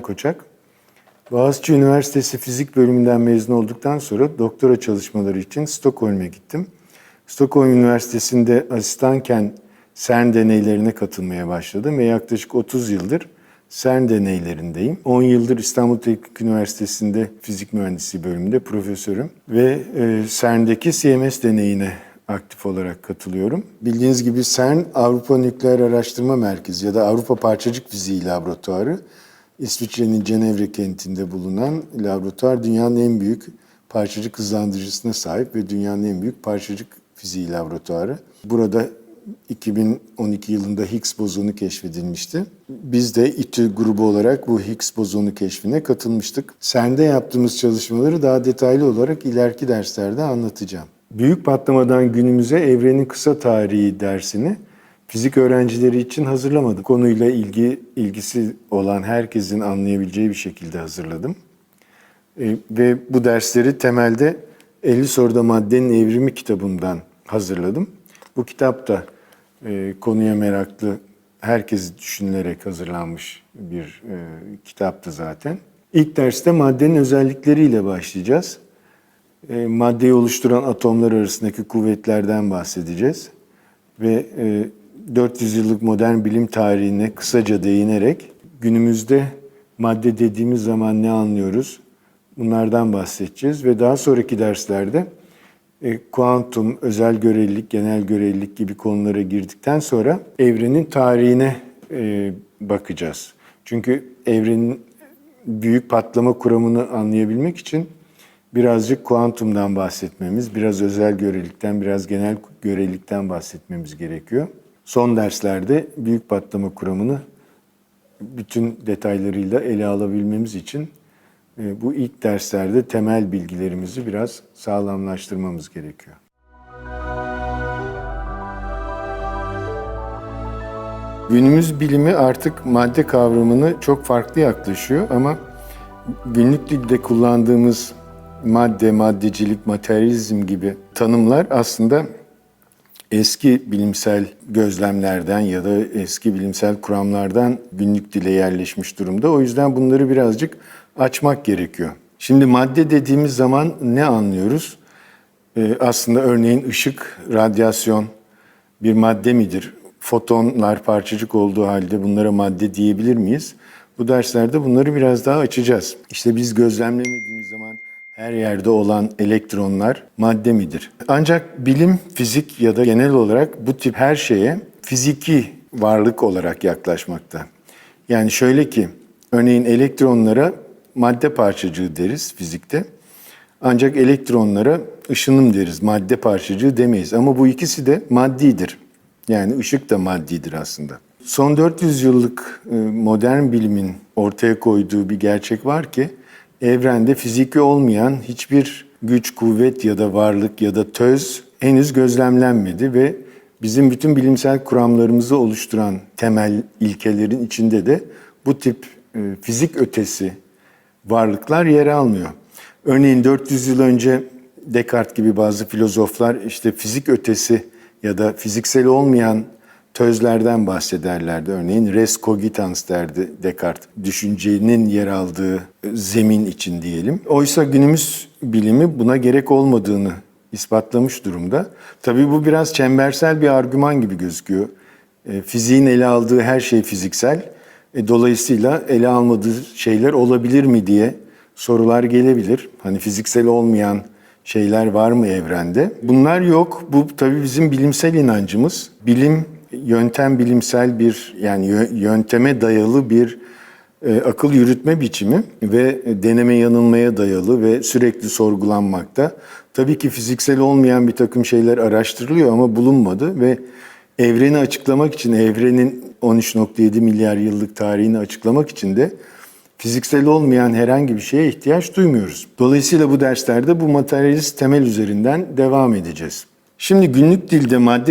Koçak. Boğaziçi Üniversitesi Fizik Bölümünden mezun olduktan sonra doktora çalışmaları için Stockholm'e gittim. Stockholm Üniversitesi'nde asistanken CERN deneylerine katılmaya başladım ve yaklaşık 30 yıldır CERN deneylerindeyim. 10 yıldır İstanbul Teknik Üniversitesi'nde fizik mühendisliği bölümünde profesörüm ve e, CERN'deki CMS deneyine aktif olarak katılıyorum. Bildiğiniz gibi CERN Avrupa Nükleer Araştırma Merkezi ya da Avrupa Parçacık Fiziği Laboratuvarı İsviçre'nin Cenevre kentinde bulunan laboratuvar dünyanın en büyük parçacık hızlandırıcısına sahip ve dünyanın en büyük parçacık fiziği laboratuvarı. Burada 2012 yılında Higgs bozonu keşfedilmişti. Biz de İTÜ grubu olarak bu Higgs bozonu keşfine katılmıştık. CERN'de yaptığımız çalışmaları daha detaylı olarak ileriki derslerde anlatacağım. Büyük patlamadan günümüze evrenin kısa tarihi dersini fizik öğrencileri için hazırlamadım. Konuyla ilgi ilgisi olan herkesin anlayabileceği bir şekilde hazırladım. E, ve bu dersleri temelde 50 soruda maddenin evrimi kitabından hazırladım. Bu kitap da e, konuya meraklı herkes düşünülerek hazırlanmış bir e, kitaptı zaten. İlk derste maddenin özellikleriyle başlayacağız. E, maddeyi oluşturan atomlar arasındaki kuvvetlerden bahsedeceğiz. Ve e, 400 yıllık modern bilim tarihine kısaca değinerek günümüzde madde dediğimiz zaman ne anlıyoruz? Bunlardan bahsedeceğiz ve daha sonraki derslerde e, kuantum, özel görelilik, genel görelilik gibi konulara girdikten sonra evrenin tarihine e, bakacağız. Çünkü evrenin büyük patlama kuramını anlayabilmek için birazcık kuantumdan bahsetmemiz, biraz özel görelilikten, biraz genel görelilikten bahsetmemiz gerekiyor. Son derslerde büyük patlama kuramını bütün detaylarıyla ele alabilmemiz için e, bu ilk derslerde temel bilgilerimizi biraz sağlamlaştırmamız gerekiyor. Günümüz bilimi artık madde kavramını çok farklı yaklaşıyor ama günlük dilde kullandığımız madde, maddecilik, materyalizm gibi tanımlar aslında eski bilimsel gözlemlerden ya da eski bilimsel kuramlardan günlük dile yerleşmiş durumda. O yüzden bunları birazcık açmak gerekiyor. Şimdi madde dediğimiz zaman ne anlıyoruz? Ee, aslında örneğin ışık, radyasyon bir madde midir? Fotonlar parçacık olduğu halde bunlara madde diyebilir miyiz? Bu derslerde bunları biraz daha açacağız. İşte biz gözlemlemediğimiz zaman her yerde olan elektronlar madde midir? Ancak bilim, fizik ya da genel olarak bu tip her şeye fiziki varlık olarak yaklaşmakta. Yani şöyle ki, örneğin elektronlara madde parçacığı deriz fizikte. Ancak elektronlara ışınım deriz, madde parçacığı demeyiz. Ama bu ikisi de maddidir. Yani ışık da maddidir aslında. Son 400 yıllık e, modern bilimin ortaya koyduğu bir gerçek var ki, evrende fiziki olmayan hiçbir güç, kuvvet ya da varlık ya da töz henüz gözlemlenmedi ve bizim bütün bilimsel kuramlarımızı oluşturan temel ilkelerin içinde de bu tip e, fizik ötesi varlıklar yer almıyor. Örneğin 400 yıl önce Descartes gibi bazı filozoflar işte fizik ötesi ya da fiziksel olmayan tözlerden bahsederlerdi. Örneğin res cogitans derdi Descartes. Düşüncenin yer aldığı zemin için diyelim. Oysa günümüz bilimi buna gerek olmadığını ispatlamış durumda. Tabii bu biraz çembersel bir argüman gibi gözüküyor. E, fiziğin ele aldığı her şey fiziksel. E, dolayısıyla ele almadığı şeyler olabilir mi diye sorular gelebilir. Hani fiziksel olmayan şeyler var mı evrende? Bunlar yok. Bu tabii bizim bilimsel inancımız. Bilim yöntem bilimsel bir yani yönteme dayalı bir e, akıl yürütme biçimi ve deneme yanılmaya dayalı ve sürekli sorgulanmakta. Tabii ki fiziksel olmayan bir takım şeyler araştırılıyor ama bulunmadı ve evreni açıklamak için evrenin 13.7 milyar yıllık tarihini açıklamak için de fiziksel olmayan herhangi bir şeye ihtiyaç duymuyoruz. Dolayısıyla bu derslerde bu materyalist temel üzerinden devam edeceğiz. Şimdi günlük dilde madde